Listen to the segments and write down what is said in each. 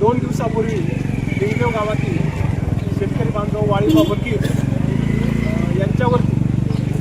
दोन दिवसापूर्वी लिंगदेव गावातील शेतकरी बांधव वाळीबा वकील यांच्यावरती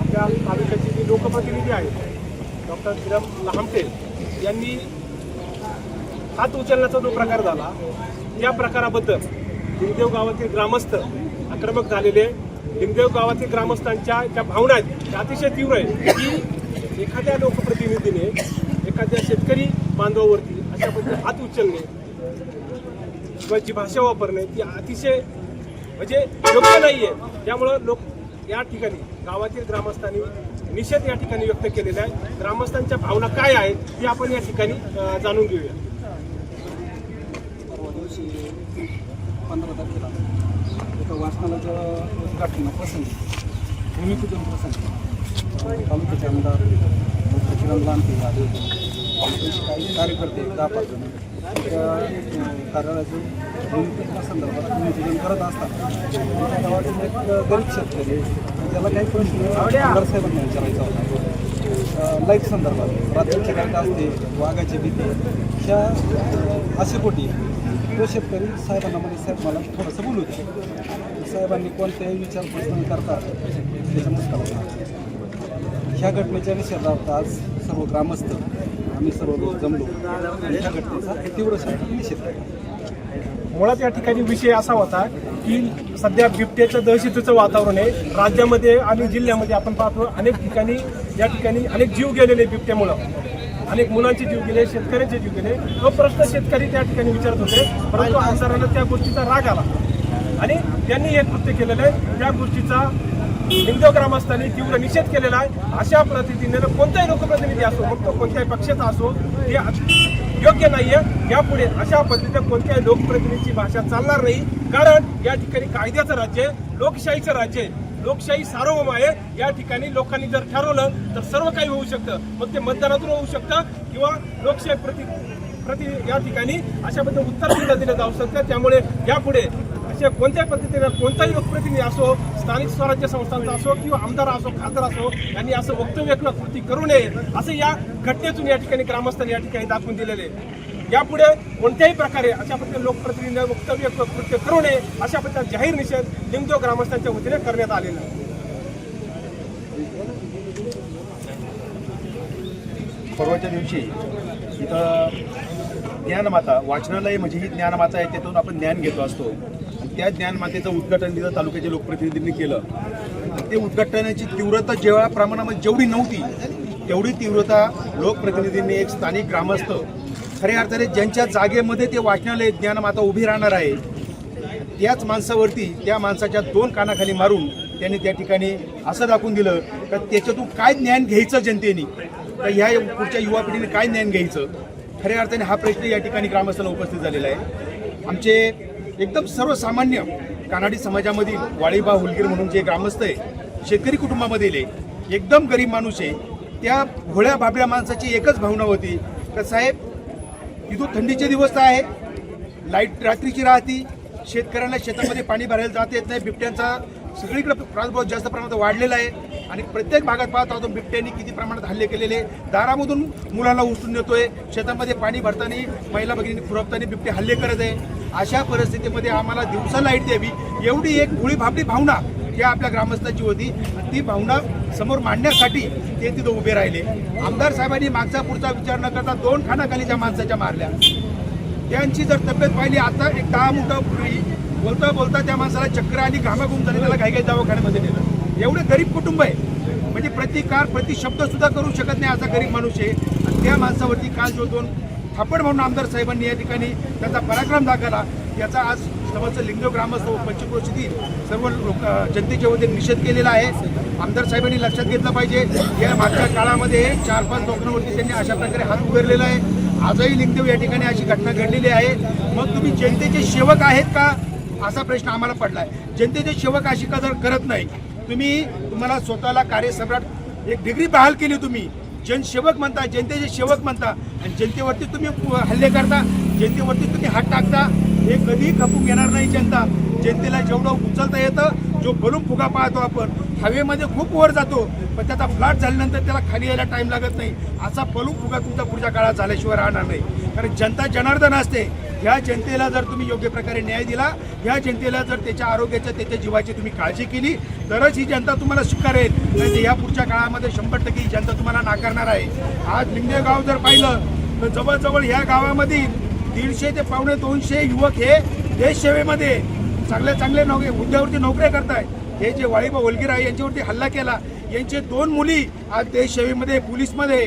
आपल्या लोकप्रतिनिधी डॉक्टर श्रीराम लहामटे, यांनी हात उचलण्याचा जो प्रकार झाला त्या प्रकाराबद्दल लिंगदेव गावातील ग्रामस्थ आक्रमक झालेले लिंगदेव गावातील ग्रामस्थांच्या ज्या भावना आहेत त्या अतिशय तीव्र आहे की एखाद्या लोकप्रतिनिधीने एखाद्या शेतकरी बांधवावरती अशा पद्धतीने हात उचलणे किंवा जी भाषा वापरणे ती अतिशय म्हणजे योग्य आहे त्यामुळं लोक या ठिकाणी गावातील ग्रामस्थांनी निषेध या ठिकाणी व्यक्त केलेला आहे. ग्रामस्थांच्या भावना काय आहेत ती आपण या ठिकाणी जाणून घेऊया परवा दिवशी पंधरा केला एका वाचनालयाचं उद्घाटन प्रसंगी भूमिपूजन प्रसंगी तालुक्याचे आमदार डॉक्टर किरण लांबे आले होते काही कार्यकर्ते दहा पाच जण त्या अं, कार्यालयाचे भूमिपूजनासंदर्भात भूमिपूजन करत असतात. त्यांच्या गावातील एक गरीब शेतकरी त्याला काही प्रश्न आमदार साहेबांना विचारायचा होता. लाइट संदर्भात रात्रीचे लाइट असते वाघाची भीती. ह्या असे पोटी तो शेतकरी साहेबांना म्हणजे साहेब मला थोडंसं बोलू द्या. साहेबांनी कोणत्याही विचारपूस न करता त्याच्या ह्या घटनेच्या निषेधार्थ आज सर्व ग्रामस्थ आम्ही सर्व लोक जमलो. आणि ह्या घटनेचा तीव्रसाठी निषेध केला. मुळात या ठिकाणी विषय असा होता की सध्या बिबट्याचं दहशतीचं वातावरण आहे. राज्यामध्ये आणि जिल्ह्यामध्ये आपण पाहतो अनेक ठिकाणी या ठिकाणी अनेक जीव गेलेले बिबट्यामुळं. अनेक मुलांचे जीव गेले शेतकऱ्यांचे जीव गेले. तो प्रश्न शेतकरी त्या ठिकाणी विचारत होते परंतु आमदारांना त्या गोष्टीचा राग आला. आणि त्यांनी एक कृत्य केलेलं आहे. त्या गोष्टीचा हिंदू ग्रामस्थांनी तीव्र निषेध केलेला आहे. अशा पद्धतीने कोणताही लोकप्रतिनिधी असो मग तो कोणत्याही पक्षाचा असो हे योग्य नाहीये. यापुढे अशा पद्धतीने कोणत्याही लोकप्रतिनिधीची भाषा चालणार नाही. कारण या ठिकाणी कायद्याचं राज्य आहे लोकशाहीचं राज्य आहे. लोकशाही सार्वभौम आहे. या ठिकाणी लोकांनी जर ठरवलं तर सर्व काही होऊ शकतं. मग ते मतदानातून होऊ शकतं किंवा लोकशाही प्रति प्रति या ठिकाणी अशा पद्धतीने उत्तर सुद्धा दिलं जाऊ शकतं. त्यामुळे यापुढे अशा कोणत्याही पद्धतीने कोणताही लोकप्रतिनिधी असो स्थानिक स्वराज्य संस्थांचा असो किंवा आमदार असो खासदार असो यांनी असं वक्तव्य किंवा कृती करू नये असं या घटनेतून या ठिकाणी ग्रामस्थांनी या ठिकाणी दाखवून दिलेले आहे. यापुढे कोणत्याही प्रकारे अशा पद्धतीने लोकप्रतिनिधी वक्तव्य कृत्य करू नये अशा पद्धतीचा जाहीर निषेध लिंगदेव ग्रामस्थांच्या वतीने करण्यात आलेला परवाच्या दिवशी इथं ज्ञानमाता वाचनालय म्हणजे ही ज्ञानमाता आहे त्यातून आपण ज्ञान घेतो असतो. त्या ज्ञानमातेचं उद्घाटन तिथं तालुक्याच्या लोकप्रतिनिधींनी केलं. ते उद्घाटनाची तीव्रता जेव्हा प्रमाणामध्ये जेवढी नव्हती तेवढी तीव्रता लोकप्रतिनिधींनी एक स्थानिक ग्रामस्थ खऱ्या अर्थाने ज्यांच्या जागेमध्ये ते वाचनालय ज्ञानमाता उभी राहणार आहे त्याच माणसावरती त्या माणसाच्या दोन कानाखाली मारून त्यांनी त्या ठिकाणी असं दाखवून दिलं का त्याच्यातून काय ज्ञान घ्यायचं जनतेने? तर ह्या पुढच्या युवा पिढीने काय ज्ञान घ्यायचं? खऱ्या अर्थाने हा प्रश्न या ठिकाणी ग्रामस्थांना उपस्थित झालेला आहे. आमचे एकदम सर्वसामान्य कानाडी समाजामधील वाळीबा हुलगीर म्हणून जे ग्रामस्थ आहे शेतकरी कुटुंबामधील एकदम गरीब माणूस आहे त्या भोळ्या भाबड्या माणसाची एकच भावना होती का साहेब इथून थंडीचे दिवस तर आहे. लाइट रात्रीची राहती. शेतकऱ्यांना शेतामध्ये पाणी भरायला जात येत नाही. बिबट्यांचा सगळीकडे प्रादुर्भाव जास्त प्रमाणात वाढलेला आहे. आणि प्रत्येक भागात पाहत आहोत बिबट्यांनी किती प्रमाणात हल्ले केलेले दारामधून मुलांना उचलून नेतोय. शेतामध्ये पाणी भरताना महिला भगिनी खुरपताना बिबटे हल्ले करत आहे. अशा परिस्थितीमध्ये आम्हाला दिवसा लाइट द्यावी. एवढी एक गोळी भाबडी भावना ही आपल्या ग्रामस्थाची होती. ती भावना समोर मांडण्यासाठी ते तिथं उभे राहिले. आमदार साहेबांनी मागचा पुढचा विचार न करता दोन खानाखाली ज्या माणसाच्या मारल्या. त्यांची जर तब्येत पाहिली आता एक दहा मिनिटापूर्वी बोलता बोलता त्या माणसाला चक्र आणि घामाघूम झाली त्याला काही काही दवाखान्यामध्ये नेलं. एवढं गरीब कुटुंब आहे. म्हणजे प्रतिकार प्रतिशब्द सुद्धा करू शकत नाही असा गरीब माणूस आहे. आणि त्या माणसावरती काल जो दोन थापड म्हणून आमदार साहेबांनी या ठिकाणी त्याचा पराक्रम दाखवला याचा आज समस्त लिंगदेव ग्रामस्थ व पंचक्रोशीतील सर्व लोक जनतेच्या वतीने निषेध केलेला आहे. आमदार साहेबांनी लक्षात घेतलं पाहिजे. या मागच्या काळामध्ये चार पाच लोकांवरती त्यांनी अशा प्रकारे हात उघडलेला आहे. आजही लिंगदेव या ठिकाणी अशी घटना घडलेली आहे. मग तुम्ही जनतेचे सेवक आहेत का? असा प्रश्न आम्हाला पडला आहे जनतेचे सेवक अशी का जर करत नाही? तुम्ही तुम्हाला स्वतःला कार्यसम्राट एक डिग्री बहाल केली तुम्ही. जनसेवक म्हणता जनतेचे सेवक म्हणता. आणि जनतेवरती तुम्ही हल्ले करता. जनतेवरती तुम्ही हात टाकता. हे कधी खपून घेणार नाही जनता. जनतेला जेवढं उचलता येतं जो बलून फुगा पाहतो आपण हवेमध्ये खूप वर जातो पण त्याचा फ्लॅट झाल्यानंतर त्याला खाली यायला टाईम लागत नाही. असा बलून फुगा तुमचा पुढच्या काळात झाल्याशिवाय राहणार नाही. कारण जनता जनार्दन असते. ह्या जनतेला जर तुम्ही योग्य प्रकारे न्याय दिला ह्या जनतेला जर त्याच्या आरोग्याच्या त्याच्या जीवाची तुम्ही काळजी केली तरच ही जनता तुम्हाला स्वीकारेल नाही तर या पुढच्या काळामध्ये शंभर टक्के ही जनता तुम्हाला नाकारणार आहे. आज लिंगदेव गाव जर पाहिलं तर जवळजवळ ह्या गावामध्ये दीडशे ते पावणे दोनशे युवक हे देशसेवेमध्ये चांगल्या चांगल्या नोकरी हुद्द्यावरती नोकऱ्या करतायत हे जे वाळीबा ओलगिरा आहे यांच्यावरती हल्ला केला यांचे दोन मुली आज देशसेवेमध्ये पोलीसमध्ये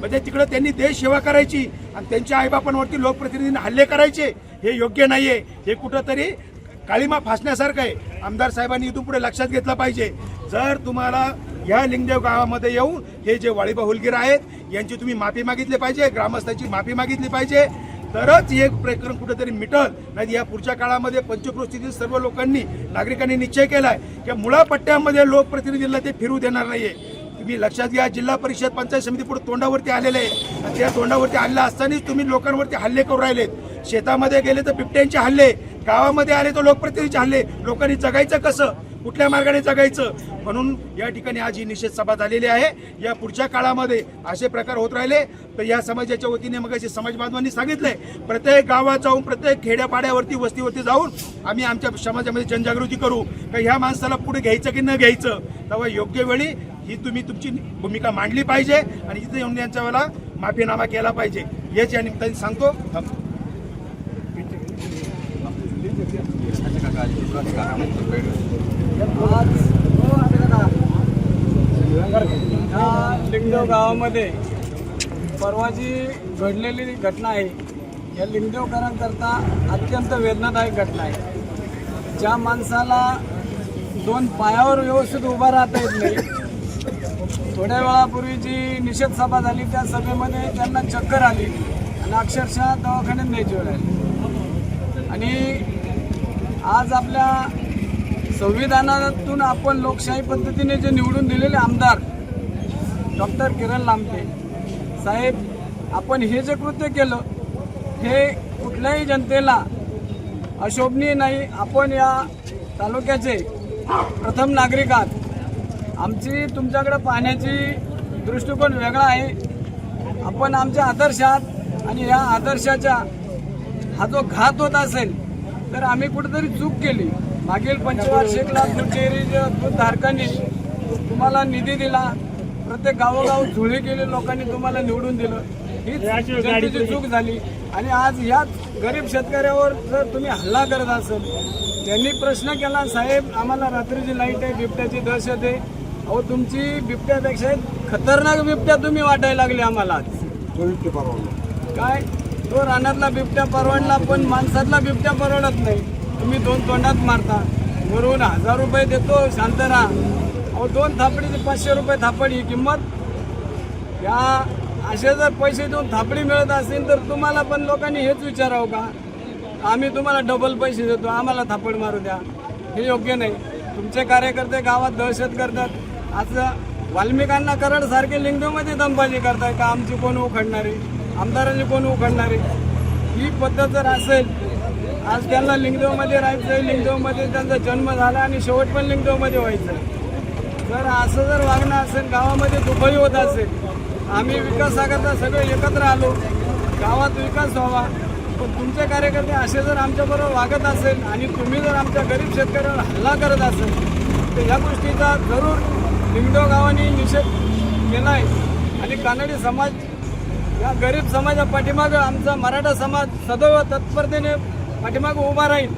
म्हणजे तिकडं त्यांनी देशसेवा करायची आणि त्यांच्या आईबापांवरती लोकप्रतिनिधींनी हल्ले करायचे हे योग्य नाहीये. हे कुठंतरी काळीमा फासण्यासारखं आहे. आमदार साहेबांनी इथून पुढे लक्षात घेतलं पाहिजे. जर तुम्हाला या लिंगदेव गावामध्ये येऊन हे जे वाळीबा हुलगीर आहेत यांची तुम्ही माफी मागितली पाहिजे ग्रामस्थांची माफी मागितली पाहिजे तरच हे प्रकरण कुठेतरी मिटल. नाही या पुढच्या काळामध्ये पंचक्रोशीतील सर्व लोकांनी नागरिकांनी निश्चय केलाय की मुळापट्ट्यामध्ये लोकप्रतिनिधींना ते फिरू देणार नाहीये. तुम्ही लक्षात घ्या जिल्हा परिषद पंचायत समिती पुढे तोंडावरती आलेले आहे. आणि त्या तोंडावरती आलेला असतानाच तुम्ही लोकांवरती हल्ले करू राहिलेत. शेतामध्ये गेले तर बिबट्यांचे हल्ले गावामध्ये आले तर लोकप्रतिनिधीचे हल्ले. लोकांनी जगायचं कसं? कुठल्या मार्गाने जगायचं? म्हणून या ठिकाणी आज ही निषेध सभा झालेली आहे. या पुढच्या काळामध्ये असे प्रकार होत राहिले. तर या समाजाच्या वतीने मग असे समाज बांधवांनी सांगितलंय प्रत्येक गावात जाऊन प्रत्येक खेड्यापाड्यावरती वस्तीवरती जाऊन आम्ही आमच्या समाजामध्ये जनजागृती करू. का ह्या माणसाला पुढे घ्यायचं की न घ्यायचं? तेव्हा योग्य वेळी ही तुम्ही तुमची भूमिका मांडली पाहिजे आणि इथे येऊन यांच्या वेळेला माफीनामा केला पाहिजे. हेच या निमित्ताने सांगतो. या लिंगदेव गावामध्ये परवाची घडलेली घटना आहे. या लिंगदेवकरांकरता अत्यंत वेदनादायक घटना आहे. ज्या माणसाला दोन पायावर व्यवस्थित उभा राहता येत नाही थोड्या वेळापूर्वी जी निषेध सभा झाली त्या सभेमध्ये त्यांना चक्कर आली आणि अक्षरशः दवाखान्यात न्यायची वेळ आली. आणि आज आपल्या संविधानातून आपण लोकशाही पद्धतीने जे निवडून दिलेले आमदार डॉक्टर किरण लांबटे साहेब आपण हे जे कृत्य केलं हे कुठल्याही जनतेला अशोभनीय नाही. आपण या तालुक्याचे प्रथम नागरिक आहात. आमची तुमच्याकडे पाहण्याची दृष्टिकोन वेगळा आहे. आपण आमच्या आदर्शात आणि या आदर्शाच्या हा जो घात होत असेल तर आम्ही कुठेतरी चूक केली. मागील पंचवार्षिकला दुधडेअरी दूधधारकांनी तुम्हाला निधी दिला प्रत्येक गावोगाव झुळी केली लोकांनी तुम्हाला निवडून दिलं. ही जनतेची चूक झाली. आणि आज याच गरीब शेतकऱ्यावर जर तुम्ही हल्ला करत असेल त्यांनी प्रश्न केला साहेब आम्हाला रात्रीची लाइट आहे बिबट्याची दहशत आहे. अहो तुमची बिबट्यापेक्षा खतरनाक बिबट्या तुम्ही वाटायला लागले आम्हाला आज. काय? तो रानातला बिबट्या परवडला पण माणसातला बिबट्या परवडत नाही. तुम्ही दोन तोंडात मारता. वरून हजार रुपये देतो शांत राहा. अहो दोन थापडीचे पाचशे रुपये थापड ही किंमत. या असे जर पैसे देऊन थापडी मिळत असेल तर तुम्हाला पण लोकांनी हेच विचारावं का? आम्ही तुम्हाला डबल पैसे देतो आम्हाला थापड मारू द्या. हे योग्य नाही. तुमचे कार्यकर्ते गावात दहशत करतात. आज वाल्मिकांना करड सारखे लिंगदेवमध्ये दमबाजी करताय का? आमची कोण उखडणारी? आमदारांची कोण उखडणारी? ही पद्धत जर असेल आज त्यांना लिंगदेवमध्ये राहायचं आहे. लिंगदेवमध्ये त्यांचा जन्म झाला आणि शेवट पण लिंगदेवमध्ये व्हायचं आहे. जर असं जर वागणं असेल गावामध्ये दुबई होत असेल आम्ही विकासाकरता सगळे एकत्र आलो. गावात विकास व्हावा. पण तुमचे कार्यकर्ते असे जर आमच्याबरोबर वागत असेल आणि तुम्ही जर आमच्या गरीब शेतकऱ्यावर हल्ला करत असेल तर ह्या गोष्टीचा जरूर लिंगदेव गावाने निषेध केला आहे आणि कानडी समाज या गरीब समाजा पाठीमागं आमचा मराठा समाज सदैव तत्परतेने पाठीमागं उभा राहील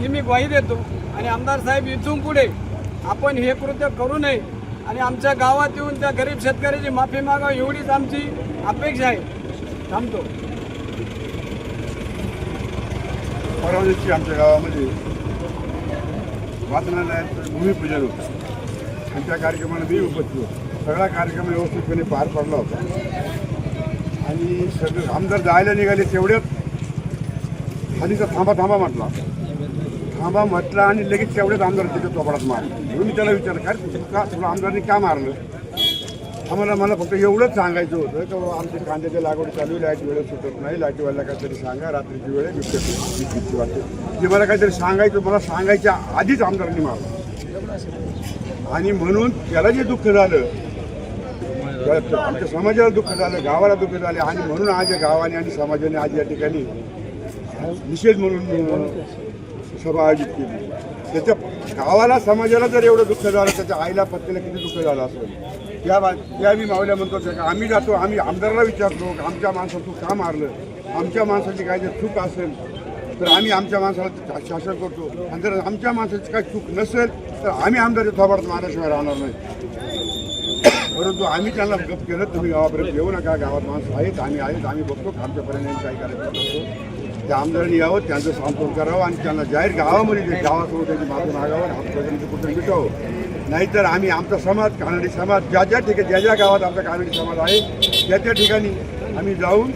ही मी ग्वाही देतो. आणि आमदार साहेब इथून पुढे आपण हे कृत्य करू नये. आणि आमच्या गावात येऊन त्या गरीब शेतकऱ्याची माफी मागावी एवढीच आमची अपेक्षा आहे. थांबतो. परवा दिवशी आमच्या गावामध्ये वाचनालयाचं भूमिपूजन होतं. आणि त्या कार्यक्रमाला मी उपस्थित होतो. सगळा कार्यक्रम व्यवस्थितपणे पार पडला होता. आणि सगळं आमदार जायला निघाले आणि तर थांबा थांबा म्हटला. थांबा म्हटला आणि लगेच तेवढ्याच आमदार तिथे चोपडात मारला. म्हणून मी त्याला विचारलं काय का तुला आमदारनी का मारलं? आम्हाला मला फक्त एवढंच सांगायचं होतं की आमच्या आमची कांद्याची लागवड चालू आहे, लाइट वेळेत सुटत नाही. लाईटीवाल्याला काहीतरी सांगा रात्रीची वेळ आहे, भीती- वाटते जे मला काहीतरी सांगायचं मला सांगायच्या आधीच आमदारांनी मारलं. आणि म्हणून त्याला जे दुःख झालं आमच्या समाजाला दुःख झालं गावाला दुःख झालं. आणि म्हणून आज गावाने आणि समाजाने आज या ठिकाणी निषेध म्हणून सभा आयोजित केली. त्याच्या गावाला समाजाला जर एवढं दुःख झालं त्याच्या आईला पत्नीला किती दुःख झालं असेल? त्या बा त्या मी मावल्या म्हणतो का आम्ही जातो आम्ही आमदाराला विचारतो आमच्या माणसाला तू का मारलं? आमच्या माणसाची काय जर चूक असेल तर आम्ही आमच्या माणसाला शा- शासन करतो. आणि जर आमच्या माणसाची काय चूक नसेल तर आम्ही आमदार थोबाडत मारल्याशिवाय राहणार नाही. परंतु आम्ही त्यांना गप केलं तुम्ही गावापर्यंत येऊ नका गावात माणसं आहेत आम्ही आहेत आम्ही बघतो आमच्यापर्यंत यांनी काय करायचं त्या आमदारांनी यावं त्यांचं सांत्वन करावं आणि त्यांना जाहीर गावामध्ये जे गावासमोर त्यांची मागून मागावं आमचं कुठे मिटावं नाहीतर आम्ही आमचा समाज कानडी समाज ज्या ज्या ठिकाणी ज्या ज्या गावात आमचा कानडी समाज आहे त्या त्या ठिकाणी आम्ही जाऊन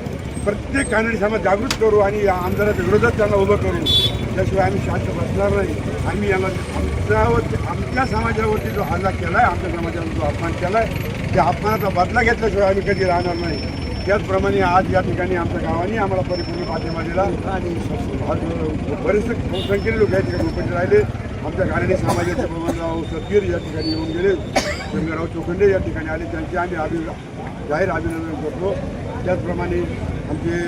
प्रत्येक कानडी समाज जागृत करू आणि या आमदाराच्या विरोधात त्यांना उभं करू. त्याशिवाय आम्ही शांत बसणार नाही. आम्ही याला आमच्यावरती आमच्या समाजावरती जो हल्ला केला आहे आमच्या समाजावर जो अपमान केला आहे त्या अपमानाचा बदला घेतल्याशिवाय आम्ही कधी राहणार नाही. त्याचप्रमाणे आज या ठिकाणी आमच्या गावाने आम्हाला परिपूर्ण पाठिंबा दिला. आज बरेचसे बहुसंख्येने लोक या ठिकाणी उपस्थित राहिले. आमच्या गाण्याने समाजाचे प्रमाणराव सतीर या ठिकाणी येऊन गेले. शंकरराव चोखंडे या ठिकाणी आले. त्यांचे आम्ही अभि जाहीर अभिनंदन करतो. त्याचप्रमाणे आमचे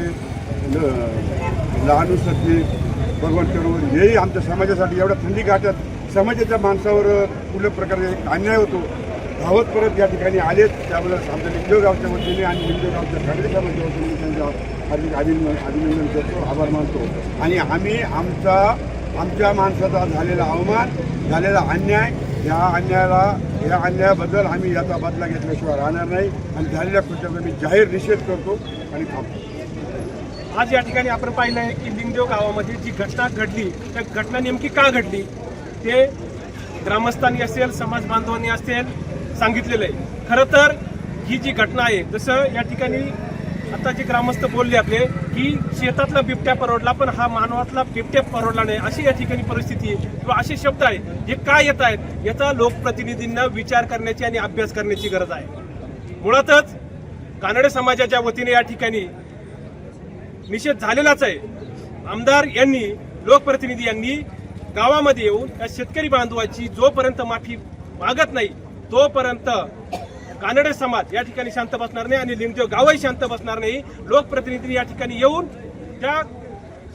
ल- लहानू सतीर भगवान तरुण हेही आमच्या समाजासाठी एवढ्या थंडी गाठ्यात समाजाच्या माणसावर कुठल्या प्रकारे एक अन्याय होतो धावत परत या ठिकाणी आलेत. त्याबद्दल आमच्या लिंगदेव गावच्या वतीने आणि लिंगदेव गावच्या ठाकरे समाजाच्या वतीने त्यांचा हार्दिक अभिनंदन अभिनंदन करतो आभार मानतो. आणि आम्ही आमचा आमच्या माणसाचा झालेला अवमान झालेला अन्याय या अन्यायाला या अन्यायाबद्दल आम्ही याचा बदला घेतल्याशिवाय राहणार नाही. आणि झालेल्या कृत्याचा मी जाहीर निषेध करतो आणि थांबतो. आज या ठिकाणी आपण पाहिलं आहे की लिंगदेव गावामध्ये जी घटना घडली त्या घटना नेमकी का घडली? ते ग्रामस्थांनी असेल समाज बांधवांनी असेल सांगितलेलं आहे. खरं तर ही जी घटना आहे जसं या ठिकाणी आता जे ग्रामस्थ बोलले आपले की शेतातला बिबट्या परवडला पण हा मानवातला बिबट्या परवडला नाही. अशी या ठिकाणी परिस्थिती आहे. किंवा असे शब्द आहेत हे काय येत आहेत याचा लोकप्रतिनिधींना विचार करण्याची आणि अभ्यास करण्याची गरज आहे. मुळातच कानडे समाजाच्या वतीने या ठिकाणी निषेध झालेलाच आहे. आमदार यांनी लोकप्रतिनिधी यांनी गावामध्ये येऊन या शेतकरी बांधवाची जोपर्यंत माफी मागत नाही तोपर्यंत कानडे समाज या ठिकाणी शांत बसणार नाही आणि लिंगदेव गावही शांत बसणार नाही. लोकप्रतिनिधी या ठिकाणी येऊन त्या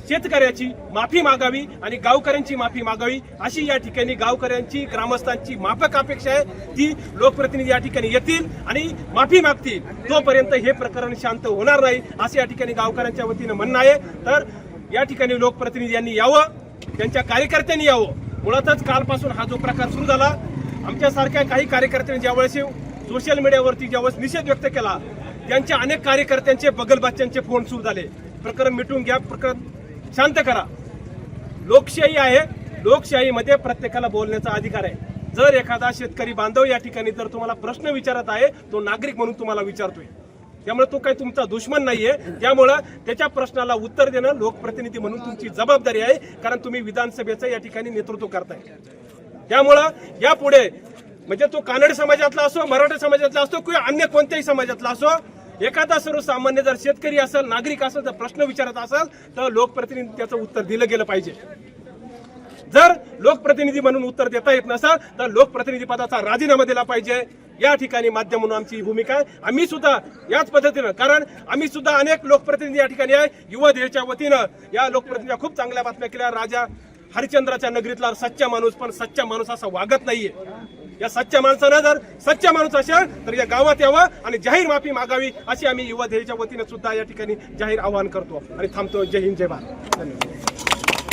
शेतकऱ्याची माफी मागावी आणि गावकऱ्यांची माफी मागावी अशी या ठिकाणी गावकऱ्यांची ग्रामस्थांची माफक अपेक्षा आहे. ती लोकप्रतिनिधी या ठिकाणी येतील आणि माफी मागतील. तोपर्यंत हे प्रकरण शांत होणार नाही असं या ठिकाणी गावकऱ्यांच्या वतीनं म्हणणं आहे. तर या ठिकाणी लोकप्रतिनिधी यांनी यावं त्यांच्या कार्यकर्त्यांनी यावं. मुळातच कालपासून हा जो प्रकार सुरू झाला आमच्यासारख्या काही कार्यकर्त्यांनी ज्यावेळेस सोशल मीडियावरती ज्यावेळेस निषेध व्यक्त केला त्यांच्या अनेक कार्यकर्त्यांचे बगलबाच्यांचे फोन सुरू झाले. प्रकरण मिटून घ्या प्रकरण शांत करा. लोकशाही आहे लोकशाहीमध्ये प्रत्येकाला बोलण्याचा अधिकार आहे. जर एखादा शेतकरी बांधव या ठिकाणी जर तुम्हाला प्रश्न विचारत आहे तो नागरिक म्हणून तुम्हाला विचारतोय. त्यामुळे तो काही तुमचा दुश्मन नाहीये. त्यामुळं त्याच्या प्रश्नाला उत्तर देणं लोकप्रतिनिधी म्हणून तुमची जबाबदारी आहे कारण तुम्ही विधानसभेचं या ठिकाणी नेतृत्व करताय. त्यामुळं यापुढे म्हणजे तो कानड समाजातला असो मराठा समाजातला असो किंवा अन्य कोणत्याही समाजातला असो एखादा सर्वसामान्य जर शेतकरी असेल नागरिक असेल जर प्रश्न विचारत असेल तर लोकप्रतिनिधी त्याचं उत्तर दिलं गेलं पाहिजे. जर लोकप्रतिनिधी म्हणून उत्तर देता येत नसेल तर लोकप्रतिनिधी पदाचा राजीनामा दिला पाहिजे. या ठिकाणी माध्यम म्हणून आमची ही भूमिका आहे. आम्ही सुद्धा याच पद्धतीनं कारण आम्ही सुद्धा अनेक लोकप्रतिनिधी या ठिकाणी आहे. युवा देशाच्या वतीनं या लोकप्रतिनिधी खूप चांगल्या बातम्या केल्या. राजा हरिचंद्राच्या नगरीतला सच्चा माणूस पण सच्चा माणूस असा वागत नाहीये. या सच्च्या माणसानं जर सच्चा माणूस असेल तर या गावात यावं आणि जाहीर माफी मागावी अशी आम्ही युवा धेरीच्या वतीनं सुद्धा या ठिकाणी जाहीर आवाहन करतो. आणि थांबतो. जय हिंद जय भारत. धन्यवाद.